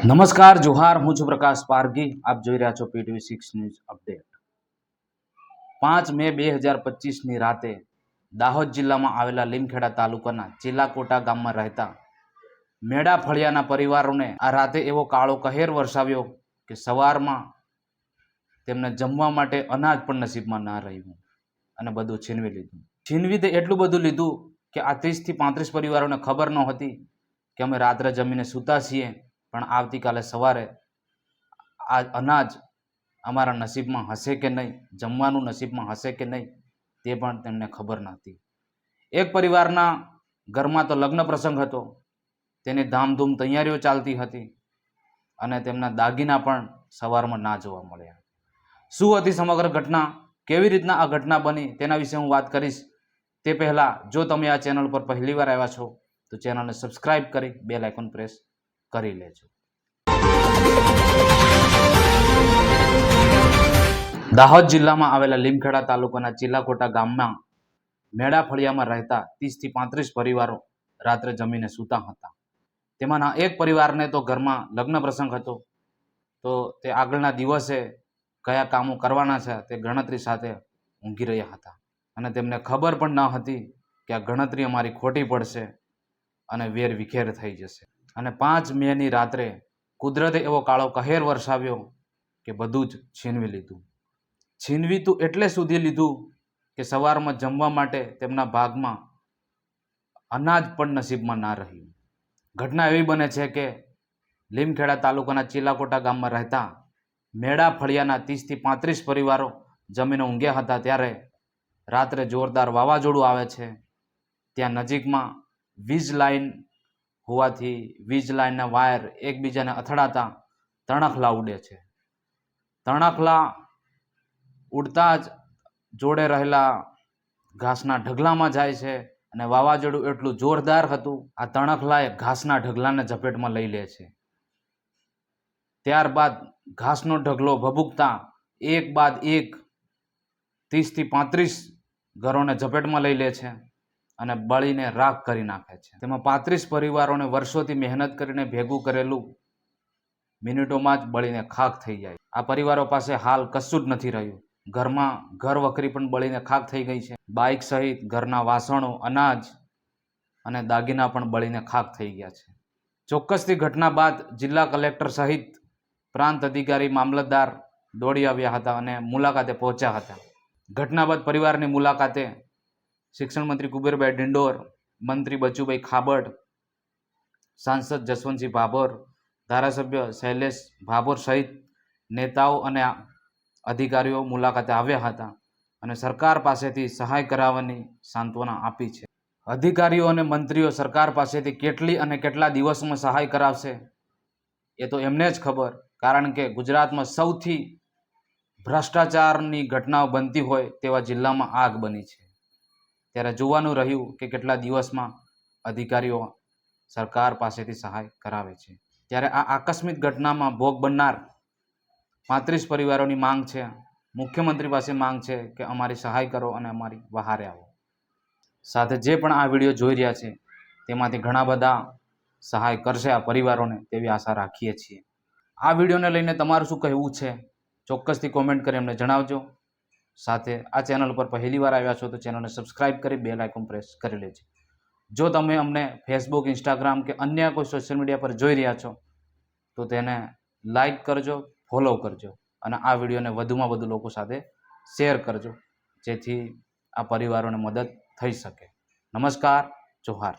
નમસ્કાર, જોહાર. હું છું પ્રકાશ પારગી આપ જોઈ રહ્યા છો પીટીવી સિક્સ ન્યૂઝ અપડેટ પાંચ મે બે હજાર પચીસની રાતે દાહોદ જિલ્લામાં આવેલા લીમખેડા તાલુકાના ચિલાકોટા ગામમાં રહેતા મેડા ફળિયાના પરિવારોને આ રાતે એવો કાળો કહેર વરસાવ્યો કે સવારમાં તેમને જમવા માટે અનાજ પણ નસીબમાં ના રહ્યું અને બધું છીનવી લીધું. છીનવી તે એટલું બધું લીધું કે આ ત્રીસથી પાંત્રીસ પરિવારોને ખબર ન હતી કે અમે રાત્રે જમીને સૂતા છીએ પણ આવતીકાલે સવારે આ અનાજ અમારા નસીબમાં હશે કે નહીં, જમવાનું નસીબમાં હશે કે નહીં, તે પણ તેમને ખબર નહોતી. એક પરિવારના ઘરમાં તો લગ્ન પ્રસંગ હતો, તેની ધામધૂમ તૈયારીઓ ચાલતી હતી અને તેમના દાગીના પણ સવારમાં ના જોવા મળ્યા. શું હતી સમગ્ર ઘટના? કેવી રીતના આ ઘટના બની? તેના વિશે હું વાત કરીશ. તે પહેલાં જો તમે આ ચેનલ પર પહેલીવાર આવ્યા છો, તો ચેનલને સબસ્ક્રાઇબ કરી, બેલ આઇકોન પ્રેસ કરી લેજો. દાહોદ જિલ્લામાં આવેલા લીમખેડા તાલુકાના ચિલ્લાકોટા ગામમાં મેળા ફળિયામાં રહેતા ત્રીસથી પાંત્રીસ પરિવારો રાત્રે જમીને સૂતા હતા. તેમાંના એક પરિવારને તો ઘરમાં લગ્ન પ્રસંગ હતો. તો તે આગળના દિવસે કયા કામો કરવાના છે તે ગણતરી સાથે ઊંઘી રહ્યા હતા. અને તેમને ખબર પણ ન હતી કે આ ગણતરી અમારી ખોટી પડશે અને વેર વિખેર થઈ જશે. અને પાંચ મેની રાત્રે કુદરતે એવો કાળો કહેર વરસાવ્યો કે બધું જ છીનવી લીધું. છીનવી તું એટલે સુધી લીધું કે સવારમાં જમવા માટે તેમના ભાગમાં અનાજ પણ નસીબમાં ના રહ્યું. ઘટના એવી બને છે કે લીમખેડા તાલુકાના ચીલાકોટા ગામમાં રહેતા મેળા ફળિયાના ત્રીસથી પાંત્રીસ પરિવારો જમીને ઊંઘ્યા હતા ત્યારે રાત્રે જોરદાર વાવાઝોડું આવે છે. ત્યાં નજીકમાં વીજ લાઈન હોવાથી વીજ લાઈનના વાયર એકબીજાને અથડાતા તણખલા ઉડે છે. તણખલા ઉડતા જ જોડે રહેલા ઘાસના ઢગલામાં જાય છે અને વાવાઝોડું એટલું જોરદાર હતું, આ તણખલાએ ઘાસના ઢગલાને ઝપેટમાં લઈ લે છે. ત્યારબાદ ઘાસનો ઢગલો ભભૂકતા એક બાદ એક ત્રીસથી પાંત્રીસ ઘરોને ઝપેટમાં લઈ લે છે. અને બળીને રાખ કરી નાખે છે. તેમાં પાંત્રીસ પરિવારોને વર્ષોથી મહેનત કરીને ભેગું કરેલું મિનિટોમાં જ બળીને ખાક થઈ જાય. આ પરિવારો પાસે હાલ કશું જ નથી રહ્યું. ઘરમાં ઘર વખરી પણ બળીને ખાક થઈ ગઈ છે. બાઇક સહિત ઘરના વાસણો, અનાજ અને દાગીના પણ બળીને ખાક થઈ ગયા છે. ચોક્કસથી ઘટના બાદ જિલ્લા કલેક્ટર સહિત પ્રાંત અધિકારી મામલતદાર દોડી આવ્યા હતા અને મુલાકાતે પહોંચ્યા હતા. ઘટના બાદ પરિવારની મુલાકાતે શિક્ષણ મંત્રી કુબેરભાઈ ડિંડોર, મંત્રી બચુભાઈ ખાબડ સાંસદ જસવંતસિંહ ભાભોર, ધારાસભ્ય શૈલેષ ભાભોર સહિત નેતાઓ અને અધિકારીઓ મુલાકાતે આવ્યા હતા અને સરકાર પાસેથી સહાય કરાવવાની સાંત્વના આપી છે. અધિકારીઓ અને મંત્રીઓ સરકાર પાસેથી કેટલી અને કેટલા દિવસમાં સહાય કરાવશે એ તો એમને જ ખબર, કારણ કે ગુજરાતમાં સૌથી ભ્રષ્ટાચારની ઘટનાઓ બનતી હોય તેવા જિલ્લામાં આગ બની છે. ત્યારે જોવાનું રહ્યું કે કેટલા દિવસમાં અધિકારીઓ સરકાર પાસેથી સહાય કરાવે છે. ત્યારે આ આકસ્મિક ઘટનામાં ભોગ બનનાર પાંત્રીસ પરિવારોની માંગ છે, મુખ્યમંત્રી પાસે માંગ છે કે અમારી સહાય કરો અને અમારી વહારે આવો. સાથે જે પણ આ વીડિયો જોઈ રહ્યા છે, તેમાંથી ઘણા બધા સહાય કરશે આ પરિવારોને તેવી આશા રાખીએ છીએ. આ વિડીયોને લઈને તમારું શું કહેવું છે? ચોક્કસથી કોમેન્ટ કરી અમને જણાવજો. સાથે આ ચેનલ પર પહેલી વાર આવ્યા છો તો ચેનલને સબસ્ક્રાઇબ કરી બેલ આઇકોન પ્રેસ કરી લેજો. જો તમે અમને ફેસબુક ઇન્સ્ટાગ્રામ કે અન્ય કોઈ સોશિયલ મીડિયા પર જોઈ રહ્યા છો, તો તેને લાઈક કરજો ફોલો કરજો અને આ વિડીયોને વધુમાં વધુ લોકો સાથે શેર કરજો, જેથી આ પરિવારોને મદદ થઈ શકે. નમસ્કાર, જોહાર.